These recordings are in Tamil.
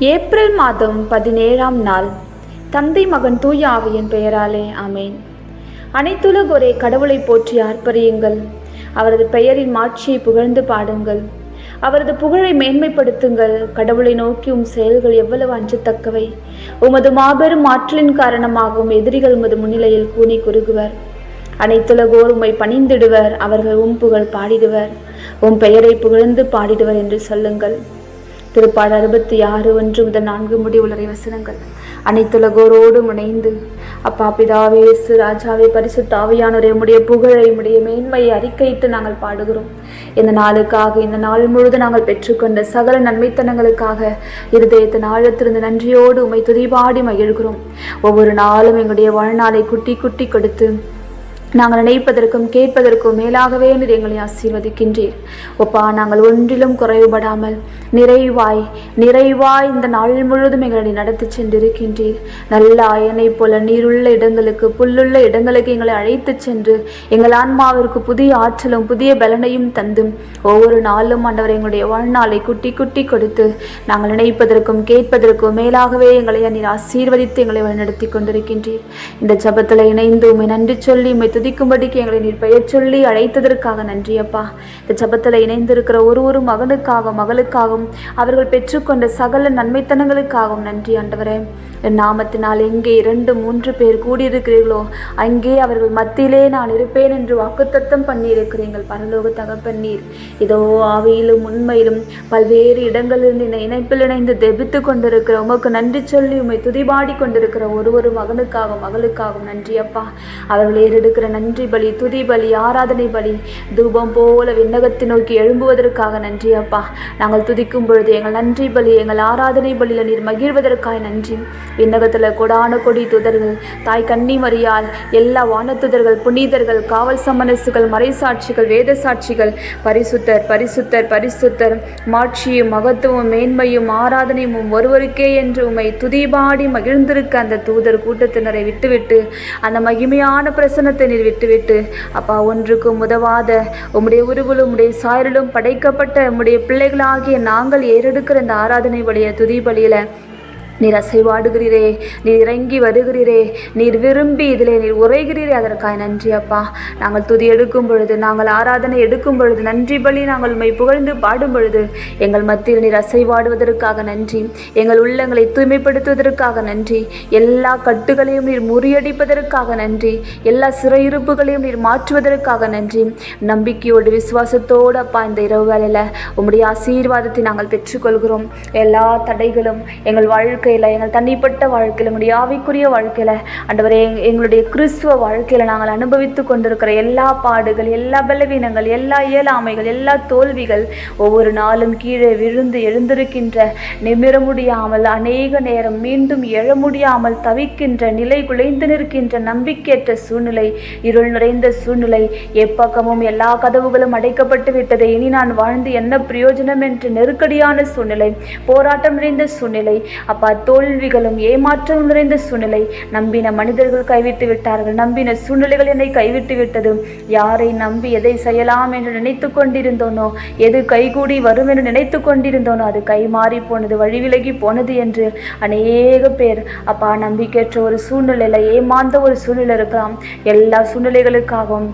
ஏப்ரல் மாதம் பதினேழாம் நாள். தந்தை மகன் தூய ஆவியின் பெயராலே ஆமேன். அனைத்துலகொரே கடவுளை போற்றி ஆர்ப்பரியுங்கள். அவரது பெயரின் மாட்சியை புகழ்ந்து பாடுங்கள். அவரது புகழை மேன்மைப்படுத்துங்கள். கடவுளை நோக்கி உம் செயல்கள் எவ்வளவு அஞ்சத்தக்கவை. உமது மாபெரும் ஆற்றலின் காரணமாகவும் எதிரிகள் உமது முன்னிலையில் கூனி குறுகுவர். அனைத்துலகோர் உம்மை பணிந்திடுவர். அவர்கள் உம் புகழ் பாடிடுவர். உம் பெயரை புகழ்ந்து பாடிடுவர் என்று சொல்லுங்கள். திருப்பாடு அறுபத்தி ஆறு ஒன்று முதல் நான்கு முடி வசனங்கள். அனைத்துலகோரோடும் இணைந்து அப்பா பிதாவே இயேசு ராஜாவே பரிசு ஆவியானவரே உம்முடைய புகழை உம்முடைய மேன்மையை அறிக்கையிட்டு நாங்கள் பாடுகிறோம். இந்த நாளுக்காக இந்த நாள் முழுதும் நாங்கள் பெற்றுக்கொண்ட சகல நன்மைத்தனங்களுக்காக இருதயத்தின் ஆழத்திலிருந்து நன்றியோடு உமை துதிபாடி மகிழ்கிறோம். ஒவ்வொரு நாளும் எங்களுடைய வாழ்நாளை குட்டி குட்டி கொடுத்து நாங்கள் நினைப்பதற்கும் கேட்பதற்கும் மேலாகவே நீர் எங்களை ஆசீர்வதிக்கின்றீர். ஒப்பா நாங்கள் ஒன்றிலும் குறைவுபடாமல் நிறைவாய் நிறைவாய் இந்த நாள் முழுவதும் எங்களை நடத்தி சென்றிருக்கின்றீர். நல்ல அயனை போல நீருள்ள இடங்களுக்கு புல்லுள்ள இடங்களுக்கு எங்களை அழைத்து சென்று எங்கள் ஆன்மாவிற்கு புதிய ஆற்றலும் புதிய பலனையும் தந்தும். ஒவ்வொரு நாளும் ஆண்டவர் எங்களுடைய வாழ்நாளை குட்டி குட்டி கொடுத்து நாங்கள் நினைப்பதற்கும் கேட்பதற்கும் மேலாகவே எங்களை நீர் ஆசீர்வதித்து எங்களை வழிநடத்தி கொண்டிருக்கின்றீர். இந்த ஜபத்தில் இணைந்து உண்மை நன்றி சொல்லி உண்மை துதிக்கும்படிக்கு எங்களை நீர் பெயர் சொல்லி அழைத்ததற்காக நன்றியப்பா இந்த ஜபத்தில் இணைந்திருக்கிற ஒரு ஒரு மகனுக்காக மகளுக்காகவும் அவர்கள் பெற்றுக்கொண்ட சகல நன்மைத்தனங்களுக்காகவும் நன்றி ஆண்டவரே. என் நாமத்தினால் எங்கே இரண்டு மூன்று பேர் கூடியிருக்கிறீர்களோ அங்கே அவர்கள் மத்தியிலே நான் இருப்பேன் என்று வாக்குத்தத்தம் பண்ணியிருக்கிறீர்கள். பரலோக தகப்பன் நீர். இதோ ஆவியிலும் உண்மையிலும் பல்வேறு இடங்களிலிருந்து இந்த இணைப்பில் இணைந்து தெபித்து கொண்டிருக்கிற உமக்கு நன்றி சொல்லி உம்மை துதிபாடி கொண்டிருக்கிற ஒரு ஒரு மகனுக்காகவும் மகளுக்காகவும் நன்றி அப்பா. அவர்கள் ஏறெடுக்கிற நன்றி பலி துதி பலி ஆராதனை பலி தூபம் போல விண்ணகத்தை நோக்கி எழும்புவதற்காக நன்றி அப்பா. நாங்கள் துதிக்கும் பொழுது எங்கள் நன்றி பலி எங்கள் ஆராதனை பலியில் நீர் மகிழ்வதற்காக நன்றி. விண்ணகத்தில் கொடான கொடி துதர்கள் தாய் கன்னி மரியால் எல்லா வானத்துதர்கள் புனிதர்கள் காவல் சமனசுகள் மறைசாட்சிகள் வேத சாட்சிகள் பரிசுத்தர் பரிசுத்தர் பரிசுத்தர் மாட்சியும் மகத்துவம் மேன்மையும் ஆராதனையும் ஒருவருக்கே என்று உமை துதிபாடி மகிழ்ந்திருக்க அந்த தூதர் கூட்டத்தினரை விட்டுவிட்டு அந்த மகிமையான பிரசனத்தை நீர் விட்டுவிட்டு அப்பா ஒன்றுக்கும் உதவாத உம்முடைய உருவிலும் உம்முடைய சாயலும் படைக்கப்பட்ட உம்முடைய பிள்ளைகளாகிய நாங்கள் ஏறெடுக்கிற இந்த ஆராதனை வழிய துதி நீர் அசைவாடுகிறீரே நீர் இறங்கி வருகிறீரே நீர் விரும்பி இதிலே நீர் உரைகிறீரே அதற்காக நன்றி அப்பா. நாங்கள் துதி எடுக்கும் பொழுது நாங்கள் ஆராதனை எடுக்கும் பொழுது நன்றி பலி நாங்கள் உண்மை புகழ்ந்து பாடும் பொழுது எங்கள் மத்தியில் நீர் அசைவாடுவதற்காக நன்றி. எங்கள் உள்ளங்களை தூய்மைப்படுத்துவதற்காக நன்றி. எல்லா கட்டுகளையும் நீர் முறியடிப்பதற்காக நன்றி. எல்லா சிறையிருப்புகளையும் நீர் மாற்றுவதற்காக நன்றி. நம்பிக்கையோடு விசுவாசத்தோடு அப்பா இந்த இரவு வேலையில் உம்முடைய ஆசீர்வாதத்தை நாங்கள் பெற்றுக்கொள்கிறோம். எல்லா தடைகளும் எங்கள் வாழ்க்கை வாழ்க்கையில் எங்கள் தனிப்பட்ட வாழ்க்கையில் எங்களுடைய ஆவிக்குரிய வாழ்க்கையில் ஆண்டவரே எங்- எங்களுடைய கிறிஸ்துவ வாழ்க்கையில் நாங்கள் அனுபவித்து கொண்டிருக்கிற எல்லா பாடுகள் எல்லா பலவீனங்கள் எல்லா இயலாமைகள் எல்லா தோல்விகள் ஒவ்வொரு நாளும் கீழே விழுந்து எழுந்திருக்கின்ற நிமிர முடியாமல் அநேக நேரம் மீண்டும் எழ முடியாமல் தவிக்கின்ற நிலை குலைந்து நிற்கின்ற நம்பிக்கையற்ற சூழ்நிலை இருள் நிறைந்த சூழ்நிலை எப்பக்கமும் எல்லா கதவுகளும் அடைக்கப்பட்டு விட்டது இனி நான் வாழ்ந்து என்ன பிரயோஜனம் என்று நெருக்கடியான சூழ்நிலை போராட்டம் நிறைந்த சூழ்நிலை அப்பா தோல்விகளும் ஏமாற்றம் நிறைந்த சூழ்நிலை. நம்பின மனிதர்கள் கைவிட்டு விட்டார்கள். நம்பின சூழ்நிலைகள் என்னை கைவிட்டு விட்டது. யாரை நம்பி எதை செய்யலாம் என்று நினைத்து கொண்டிருந்தோனோ எது கைகூடி வரும் என்று நினைத்து கொண்டிருந்தோனோ அது கைமாறி போனது வழிவிலகி போனது என்று அநேக பேர் அப்பா நம்பிக்கையற்ற ஒரு சூழ்நிலையில் ஏமாந்த ஒரு சூழ்நிலை இருக்கலாம். எல்லா சூழ்நிலைகளுக்காகவும்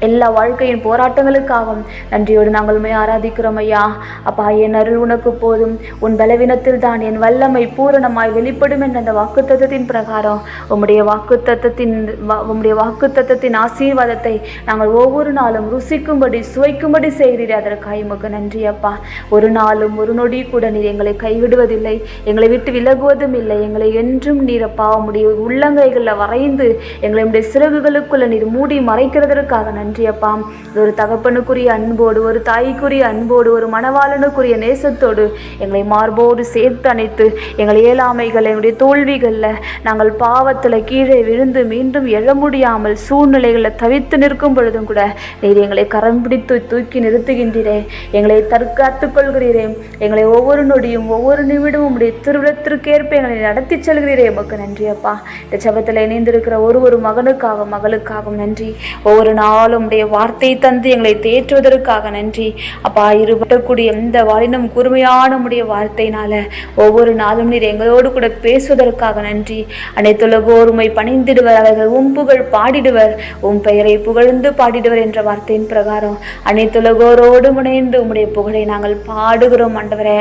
எல்லா வாழ்க்கையின் போராட்டங்களுக்காகவும் நன்றியோடு நாங்கள் உண்மை ஆராதிக்கிறோம் ஐயா. அப்பா என் அருள் உனக்கு போதும். உன் பலவீனத்தில் தான் என் வல்லமை பூரணமாய் வெளிப்படும் என்ற அந்த வாக்குத்தத்தத்தின் பிரகாரம் உம்முடைய வாக்குத்தத்தத்தின் வா- உம்முடைய வாக்குத்தத்தத்தின் ஆசீர்வாதத்தை நாங்கள் ஒவ்வொரு நாளும் ருசிக்கும்படி சுவைக்கும்படி செய்கிறீர். அதற்காக உமக்கு நன்றி அப்பா. ஒரு நாளும் ஒரு நொடி கூட நீர் எங்களை கைவிடுவதில்லை. எங்களை விட்டு விலகுவதும் இல்லை. எங்களை என்றும் நீர் அப்பா உம்முடைய உள்ளங்கைகளில் வரைந்து எங்களுடைய சிறகுகளுக்குள்ள நீர் மூடி மறைக்கிறதற்காக நன்றி நன்றி அப்பா ஒரு தகப்பனுக்குரிய அன்போடு ஒரு தாய்க்குரிய அன்போடு ஒரு மணவாளனுக்குரிய நேசத்தோடு எங்களை மார்போடு சேர்த்து அணைத்து எங்கள் இயலாமைகள் எங்களுடைய தோல்விகளில் நாங்கள் பாவத்தில் கீழே விழுந்து மீண்டும் எழ முடியாமல் சூழ்நிலைகளில் தவித்து நிற்கும் பொழுதும் கூட நீர் எங்களை கரம் பிடித்து தூக்கி நிறுத்துகின்றீரே. எங்களை தற்காத்துக் கொள்கிறீரே. எங்களை ஒவ்வொரு நொடியும் ஒவ்வொரு நிமிடமும் உடைய திருவிழத்திற்கேற்ப எங்களை நடத்தி செல்கிறீரே. உமக்கு நன்றி அப்பா இந்த ஜெபத்தில் இணைந்திருக்கிற ஒரு ஒரு மகனுக்காக மகளுக்காகவும் நன்றி. ஒவ்வொரு நாளும் நாள் உம்முடைய வார்த்தை தந்து எங்களை தேற்றுவதற்காக நன்றி. அப்பா இருபட்டக்கூடிய எந்த வாரினும் கூர்மையான உடைய வார்த்தையினால ஒவ்வொரு நாளும் நீர் எங்களோடு கூட பேசுவதற்காக நன்றி. அனைத்துலகோர் உண்மை பணிந்திடுவர் அவர்கள் உம் புகழ் பாடிடுவர் உம் பெயரை புகழ்ந்து பாடிடுவர் என்ற வார்த்தையின் பிரகாரம். அனைத்துலகோரோடு முனைந்து உம்முடைய புகழை நாங்கள் பாடுகிறோம் ஆண்டவரே.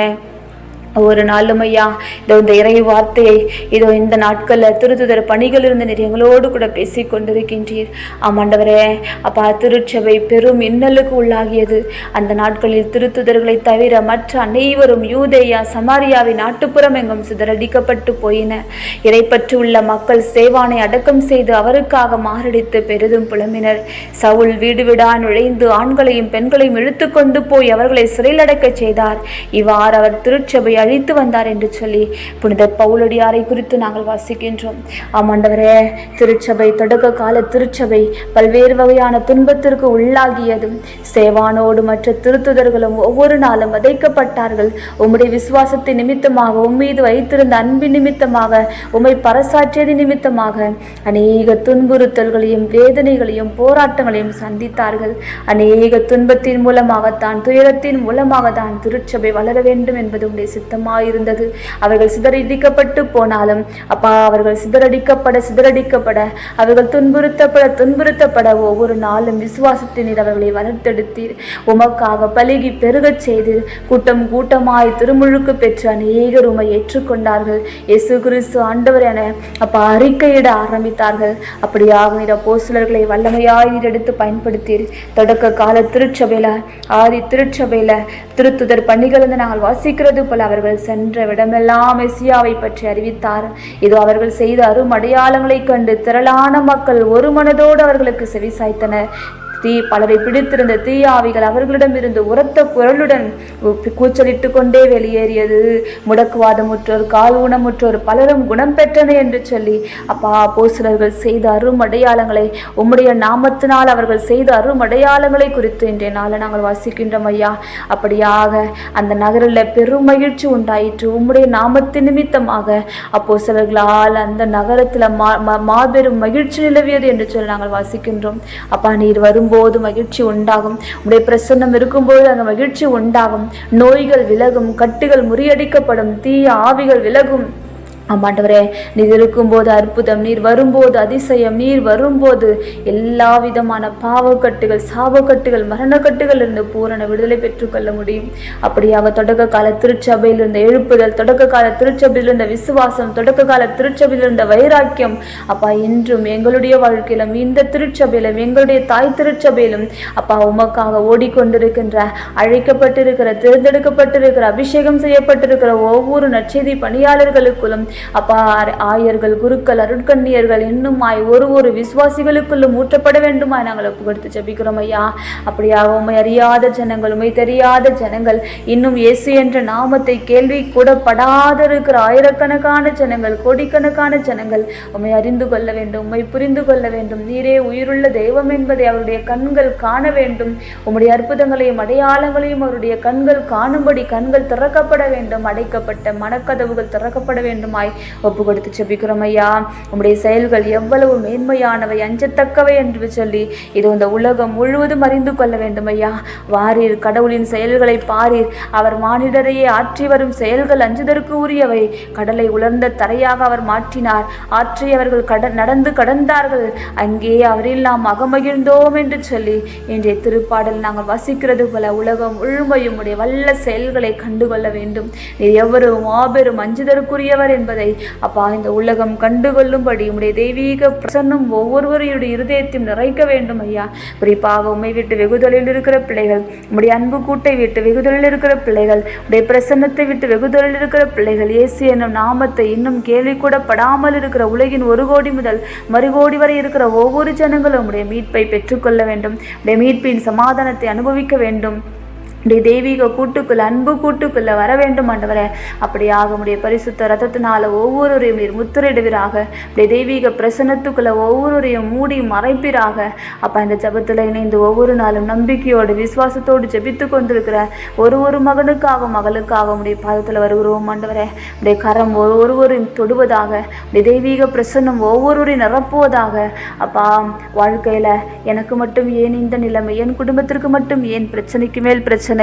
ஒவ்வொரு நாளும் ஐயா இதோ இந்த இறை வார்த்தையை இதோ இந்த நாட்களில் திருத்துதர் பணிகளிலிருந்து நீர் எங்களோடு கூட பேசி கொண்டிருக்கின்றீர். ஆமாண்டவரே அப்பா திருச்சபை பெரும் இன்னலுக்கு உள்ளாகியது. அந்த நாட்களில் திருத்துதர்களை தவிர மற்ற அனைவரும் யூதேயா சமாரியாவின் நாட்டுப்புறம் எங்கும் சிதறடிக்கப்பட்டு போயின. இறைப்பற்று உள்ள மக்கள் சேவானை அடக்கம் செய்து அவருக்காக மாரடித்து பெரிதும் புலம்பினர். சவுல் வீடு விடா நுழைந்து ஆண்களையும் பெண்களையும் இழுத்து கொண்டு போய் அவர்களை சிறையிலடக்கச் செய்தார். இவ்வாறு அவர் திருச்சபையால் அழித்து வந்தார் என்று சொல்லி புனித பவுலடியாரை குறித்து நாங்கள் வாசிக்கின்றோம். ஆமாண்டவரே திருச்சபை தொடக்க கால திருச்சபை பல்வேறு வகையான துன்பத்திற்கு உள்ளாகியதும் சேவானோடு மற்ற திருத்துதர்களும் ஒவ்வொரு நாளும் வதைக்கப்பட்டார்கள். உம்முடைய விசுவாசத்தின் நிமித்தமாக உம்மீது வைத்திருந்த அன்பின் நிமித்தமாக உம்மை பறைசாற்றியது நிமித்தமாக அநேக துன்புறுத்தல்களையும் வேதனைகளையும் போராட்டங்களையும் சந்தித்தார்கள். அநேக துன்பத்தின் மூலமாகத்தான் துயரத்தின் மூலமாகத்தான் திருச்சபை வளர வேண்டும் என்பது உடைய சித்தமாயிருந்தது. அவர்கள் சிதறடிக்கப்பட்டு போனாலும் அப்பா அவர்கள் சிதறடிக்கப்பட சிதறடிக்கப்பட அவர்கள் துன்புறுத்தப்பட துன்புறுத்தப்பட ஒவ்வொரு நாளும் விசுவாசத்தினர் அவர்களை வளர்த்தெடுத்தீர். உமக்காக பலுகி பெருகச் செய்தீர். கூட்டம் கூட்டமாய் திருமுழுக்கு பெற்று அநேகர் உமை ஏற்றுக்கொண்டார்கள். இயேசு கிறிஸ்து ஆண்டவர் என அப்பா அறிக்கையிட ஆரம்பித்தார்கள். அப்படியாக நீர் அப்போஸ்தலர்களை வல்லமையாய் நீர் எடுத்து பயன்படுத்தீர். தொடக்க கால திருச்சபையில ஆதி திருச்சபையில திருத்துதர் பணிகள் நாங்கள் வாசிக்கிறது போல அவர்கள் சென்ற விடமெல்லாம் மெசியாவை பற்றி அறிவித்தார். இதோ அவர்கள் செய்த அரும் அடையாளங்களைக் கண்டு திரளான மக்கள் ஒரு மனதோடு அவர்களுக்கு செவிசாய்த்தனர் தீ பலரை பிடித்திருந்த தீயாவிகள் அவர்களிடமிருந்து உரத்த குரலுடன் கூச்சலிட்டு கொண்டே வெளியேறியது. முடக்குவாதமுற்றோர் கால் ஊனமுற்றோர் பலரும் குணம் பெற்றனர் என்று சொல்லி அப்பா போசிலர்கள் செய்த அரும் அடையாளங்களை உம்முடைய நாமத்தினால் அவர்கள் செய்த அரும் அடையாளங்களை குறித்து இன்றைய நாளை நாங்கள் வாசிக்கின்றோம் ஐயா. அப்படியாக அந்த நகரில் பெரும் மகிழ்ச்சி உண்டாயிற்று. உம்முடைய நாமத்தின் நிமித்தமாக அப்போ சிலர்களால் அந்த நகரத்தில் மா மா- மாபெரும் மகிழ்ச்சி நிலவியது என்று சொல்லி நாங்கள் வாசிக்கின்றோம். அப்பா நீர் வரும்போது மகிழ்ச்சி உண்டாகும். உடைய பிரசன்னம் இருக்கும்போது அங்கே மகிழ்ச்சி உண்டாகும். நோய்கள் விலகும் கட்டுகள் முறியடிக்கப்படும் தீய ஆவிகள் விலகும். ஆமாண்டவரே நீர் இருக்கும்போது அற்புதம் நீர் வரும்போது அதிசயம் நீர் வரும்போது எல்லா விதமான பாவக்கட்டுகள் சாபக்கட்டுகள் மரணக்கட்டுகள் இருந்து பூரண விடுதலை பெற்றுக்கொள்ள முடியும். அப்படியாக தொடக்க கால திருச்சபையில் இருந்த எழுப்புதல் தொடக்க கால திருச்சபையில் இருந்த விசுவாசம் தொடக்க கால திருச்சபையில் இருந்த வைராக்கியம் அப்பா என்றும் எங்களுடைய வாழ்க்கையிலும் இந்த திருச்சபையிலும் எங்களுடைய தாய் திருச்சபையிலும் அப்பா உமக்காக ஓடிக்கொண்டிருக்கின்ற அழைக்கப்பட்டிருக்கிற தேர்ந்தெடுக்கப்பட்டிருக்கிற அபிஷேகம் செய்யப்பட்டிருக்கிற ஒவ்வொரு நற்செய்தி பணியாளர்களுக்குள்ளும் அப்பா ஆயர்கள் குருக்கள் அருட்கண்ணியர்கள் இன்னுமாய் ஒரு ஒரு விசுவாசிகளுக்குள்ளும் ஊற்றப்பட வேண்டுமாய் நாங்கள் ஒப்பு கொடுத்து ஐயா. அப்படியாக உண்மை அறியாத ஜனங்கள் உண்மை தெரியாத ஜனங்கள் இன்னும் இயேசு என்ற நாமத்தை கேள்வி கூட படாத இருக்கிற ஆயிரக்கணக்கான ஜனங்கள் கோடிக்கணக்கான ஜனங்கள் உம்மை அறிந்து கொள்ள வேண்டும் உம்மை புரிந்து கொள்ள வேண்டும். நீரே உயிருள்ள தெய்வம் என்பதை அவருடைய கண்கள் காண வேண்டும். உம்முடைய அற்புதங்களையும் அடையாளங்களையும் அவருடைய கண்கள் காணும்படி கண்கள் திறக்கப்பட வேண்டும். அடைக்கப்பட்ட மனக்கதவுகள் திறக்கப்பட வேண்டுமாய் ஒப்பு கொடுத்து செபிக்கிறோம் ஐயா உம்முடைய செயல்கள் எவ்வளவு மேன்மையானவை அஞ்சத்தக்கவை என்று சொல்லி இது இந்த உலகம் முழுவதும் அறிந்து கொள்ள வேண்டும் ஐயா வாரீர் கடவுளின் செயல்களை பாரீர். அவர் மானிடரையே ஆற்றி வரும் செயல்கள் அஞ்சுதற்கு உரியவை. கடலை உலர்ந்த தரையாக அவர் மாற்றினார். ஆற்றி அவர்கள் கட நடந்து கடந்தார்கள். அங்கே அவரில் நாம் அகமகிழ்ந்தோம் என்று சொல்லி இன்றைய திருப்பாடல் நாங்கள் வசிக்கிறது போல உலகம் முழுமையும் உடைய வல்ல செயல்களை கண்டுகொள்ள வேண்டும். நீர் எவ்வளவு மாபெரும் அஞ்சுதற்குரியவர் என்பதை அப்பா இந்த உலகம் கண்டுகொள்ளும்படி உடைய தெய்வீக பிரசன்னம் ஒவ்வொருவருடைய இருதயத்தையும் நிறைக்க வேண்டும் ஐயா. குறிப்பாக உண்மை விட்டு வெகுதொழில் இருக்கிற பிள்ளைகள் உடைய அன்பு கூட்டை விட்டு வெகுதொழில் இருக்கிற பிள்ளைகள் உடைய பிரசன்னத்தை விட்டு வெகுதொழில் இருக்கிற பிள்ளைகள் இயேசு என்னும் நாமத்தை இன்னும் கேள்வி கூட படாமல் இருக்கிற உலகின் ஒரு கோடி முதல் மறுகோடி வரை இருக்கிற ஒவ்வொரு ஜனங்களும் உடைய மீட்பை பெற்றுக்கொள்ள வேண்டும். உடைய மீட்பின் சமாதானத்தை அனுபவிக்க வேண்டும். உடைய தெய்வீக கூட்டுக்குள்ள அன்பு கூட்டுக்குள்ள வர வேண்டும் ஆண்டவரே. அப்படியாக உடைய பரிசுத்த ரத்தத்தினால ஒவ்வொருவரையும் நீர் முத்திரிடுவீராக உடைய தெய்வீக பிரசன்னத்துக்குள்ள ஒவ்வொருவரையும் மூடி மறைப்பீராக. அப்ப இந்த ஜெபத்தில் இணைந்து ஒவ்வொரு நாளும் நம்பிக்கையோடு விசுவாசத்தோடு ஜெபித்து கொண்டிருக்கிற ஒரு ஒரு மகனுக்காக மகளுக்காக உடைய பாதத்தில் வருகிறோம் ஆண்டவரே. உடைய கரம் ஒரு ஒருவரையும் தொடுவதாக உடைய தெய்வீக பிரசன்னம் ஒவ்வொருவரையும் நிரப்புவதாக. அப்பா வாழ்க்கையில எனக்கு மட்டும் ஏன் இந்த நிலைமை? என் குடும்பத்திற்கு மட்டும் ஏன்? பிரச்சனைக்கு மேல் பிரச்சனை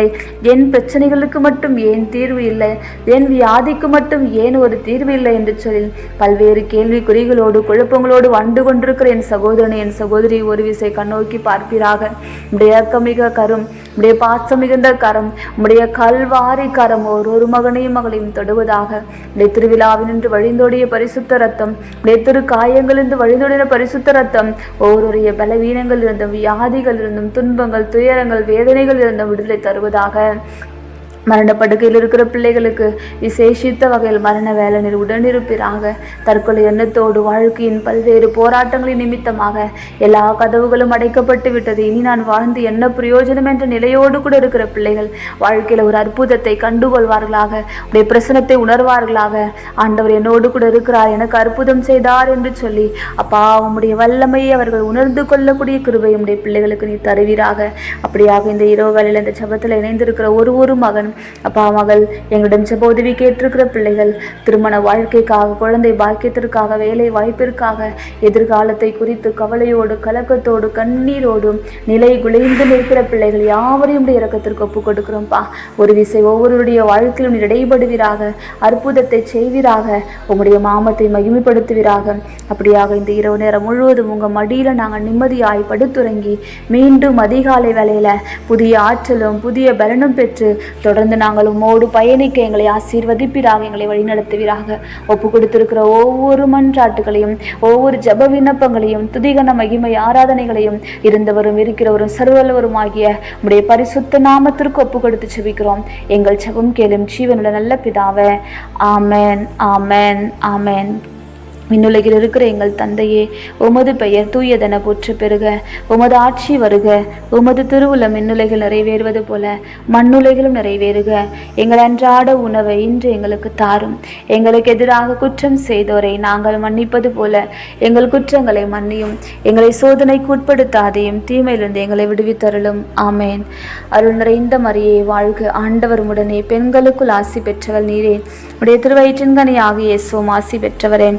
என் பிரச்சனைகளுக்கு மட்டும் ஏன் தீர்வு இல்லை? என் வியாதிக்கு மட்டும் ஏன் ஒரு தீர்வு இல்லை என்று சொல்லி பல்வேறு கேள்விக்குறிகளோடு குழப்பங்களோடு வண்டு கொண்டிருக்கிற என் சகோதரனை என் சகோதரி ஒரு விசை கண்ணோக்கி பார்ப்பீராக உடைய இயக்கமிக கரும் உடைய பாசம் மிகுந்த கரம் உடைய கல்வாரி கரம் ஒரு ஒரு மகனையும் மகளையும் தொடுவதாக. உடைய திருவிழாவினின்று வழிந்தோடிய பரிசுத்த ரத்தம் உடைய திரு காயங்களிலிருந்து வழிந்தோடின பரிசுத்த ரத்தம் ஒவ்வொருடைய பலவீனங்கள் இருந்தும் வியாதிகள் இருந்தும் துன்பங்கள் துயரங்கள் வேதனைகள் இருந்தும் விடுதலை வருவதாக மரணப்படுக்கையில் இருக்கிற பிள்ளைகளுக்கு விசேஷித்த வகையில் மரண வேலை நீர் உடனிருப்பீராக தற்கொலை எண்ணத்தோடு வாழ்க்கையின் பல்வேறு போராட்டங்களின் நிமித்தமாக எல்லா கதவுகளும் அடைக்கப்பட்டு விட்டது. இனி நான் வாழ்ந்து என்ன பிரயோஜனம் என்ற நிலையோடு கூட இருக்கிற பிள்ளைகள் வாழ்க்கையில் ஒரு அற்புதத்தை கண்டுகொள்வார்களாக உடைய பிரசனத்தை உணர்வார்களாக. ஆண்டவர் என்னோடு கூட இருக்கிறார் எனக்கு அற்புதம் செய்தார் என்று சொல்லி அப்பா உம்முடைய வல்லமையை அவர்கள் உணர்ந்து கொள்ளக்கூடிய கிருபை உம்முடைய பிள்ளைகளுக்கு நீ தருவீராக. அப்படியாக இந்த இரவு வேலையில் இந்த சபத்தில் இணைந்திருக்கிற ஒரு ஒரு மகன் அப்பா மகள் எங்களிடம் செப்ப உதவி கேட்டிருக்கிற பிள்ளைகள் திருமண வாழ்க்கைக்காக குழந்தை பாக்கியத்திற்காக வேலை வாய்ப்பிற்காக எதிர்காலத்தை குறித்து கவலையோடு கலக்கத்தோடு கண்ணீரோடும் நிலை குலைந்து நிற்கிற பிள்ளைகள் யாவரையும் இறக்கத்திற்கு ஒப்புக் கொடுக்கிறோம்ப்பா ஒரு திசை ஒவ்வொருடைய வாழ்க்கையிலும் இடைபடுவீராக அற்புதத்தை செய்வீராக உங்களுடைய மாமத்தை மகிமைப்படுத்துவீராக. அப்படியாக இந்த இரவு நேரம் முழுவதும் உங்கள் மடியில் நாங்கள் நிம்மதியாய் படுத்துறங்கி மீண்டும் அதிகாலை வேலையில புதிய ஆற்றலும் புதிய பலனும் பெற்று தொடர் தொடர்ந்து நாங்கள் உம்மோடு பயணிக்க எங்களை ஆசீர்வதிப்பீராக எங்களை வழிநடத்துவீராக. ஒப்பு கொடுத்திருக்கிற ஒவ்வொரு மன்றாட்டுகளையும் ஒவ்வொரு ஜப விண்ணப்பங்களையும் துதிகன மகிமை ஆராதனைகளையும் இருந்தவரும் இருக்கிறவரும் சர்வல்லவரும் ஆகிய உடைய பரிசுத்த நாமத்திற்கு ஒப்பு கொடுத்து செபிக்கிறோம். எங்கள் ஜெபம் கேளும் ஜீவனுள்ள நல்ல பிதாவே. ஆமென் ஆமேன் ஆமென். விண்ணுலகில் இருக்கிற எங்கள் தந்தையே உமது பெயர் தூயதென போற்று பெறுக உமது ஆட்சி வருக. உமது திருவுளம் விண்ணுலகில் நிறைவேறுவது போல மண்ணுலகிலும் நிறைவேறுக. எங்கள் அன்றாட உணவை இன்று எங்களுக்கு தாரும். எங்களுக்கு எதிராக குற்றம் செய்தோரை நாங்கள் மன்னிப்பது போல எங்கள் குற்றங்களை மன்னியும். எங்களை சோதனைக்கு உட்படுத்தாதையும் தீமையிலிருந்து எங்களை விடுவித்தருளும். ஆமேன். அருள் நிறைந்த மரியே வாழ்க ஆண்டவர் உடனே பெண்களுக்குள் ஆசி பெற்றவள் நீரே. உடைய திருவயிற்றின் கனியாகிய சோம் ஆசி பெற்றவரே.